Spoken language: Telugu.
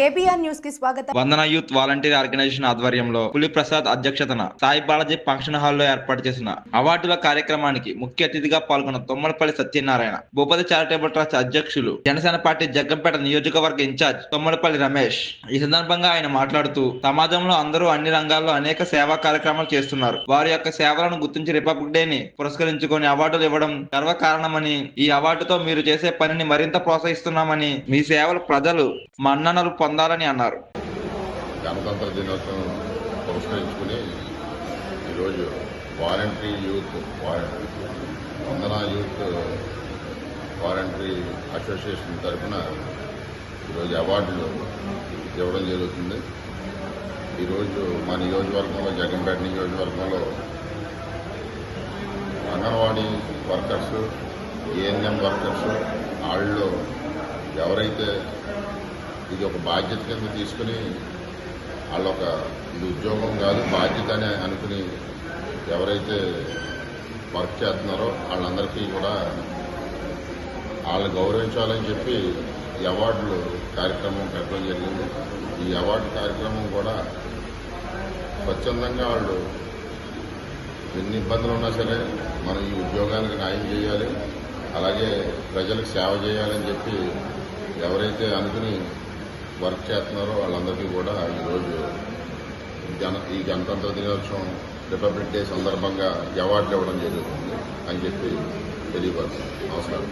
కేబీఆర్ న్యూస్కి స్వాగతం. వందన యూత్ వాలంటీర్ ఆర్గనైజేషన్ ఆధ్వర్యంలో పులి ప్రసాద్ అధ్యక్షతన సాయి బాలాజీ ఫంక్షన్ హాల్లో ఏర్పాటు చేసిన అవార్డుల కార్యక్రమానికి ముఖ్య అతిథిగా పాల్గొన్న తొమ్మలపల్లి సత్యనారాయణ భూపతి చారిటబుల్ ట్రస్ట్ అధ్యక్షులు జనసేన పార్టీ జగ్గంపేట నియోజకవర్గ ఇన్ఛార్జ్ తొమ్మలపల్లి రమేష్. ఈ సందర్భంగా ఆయన మాట్లాడుతూ సమాజంలో అందరూ అన్ని రంగాల్లో అనేక సేవా కార్యక్రమాలు చేస్తున్నారు. వారి యొక్క సేవలను గుర్తించి రిపబ్లిక్ డే ని పురస్కరించుకొని అవార్డులు ఇవ్వడం గర్వకారణమని ఈ అవార్డుతో మీరు చేసే పనిని మరింత ప్రోత్సహిస్తున్నామని మీ సేవలు ప్రజలు మన్ననలు పొందాలని అన్నారు. గణతంత్ర దినోత్సవం పురస్కరించుకుని ఈరోజు వాలంటరీ యూత్ వాలంటరీ వందన యూత్ వాలంటరీ అసోసియేషన్ తరఫున ఈరోజు అవార్డులు ఇవ్వడం జరుగుతుంది. ఈరోజు మా నియోజకవర్గంలో జగన్పేట నియోజకవర్గంలో అంగన్వాడీ వర్కర్స్ ఏఎన్ఎం వర్కర్స్ వాళ్ళు ఎవరైతే ఇది ఒక బాధ్యత కింద తీసుకుని వాళ్ళ ఒక ఇది ఉద్యోగం కాదు బాధ్యత అని అనుకుని ఎవరైతే వర్క్ చేస్తున్నారో వాళ్ళందరికీ కూడా వాళ్ళు గౌరవించాలని చెప్పి ఈ అవార్డులు కార్యక్రమం పెట్టడం జరిగింది. ఈ అవార్డు కార్యక్రమం కూడా స్వచ్ఛందంగా వాళ్ళు ఎన్ని ఇబ్బందులు ఉన్నా సరే మనం ఈ ఉద్యోగానికి న్యాయం చేయాలి అలాగే ప్రజలకు సేవ చేయాలని చెప్పి ఎవరైతే అనుకుని వర్క్ చేస్తున్నారో వాళ్ళందరికీ కూడా ఈరోజు జన ఈ గణతంత్ర దినోత్సవం రిపబ్లిక్ డే సందర్భంగా అవార్డులు ఇవ్వడం జరుగుతుంది అని చెప్పి తెలియపరచు నమస్కారం.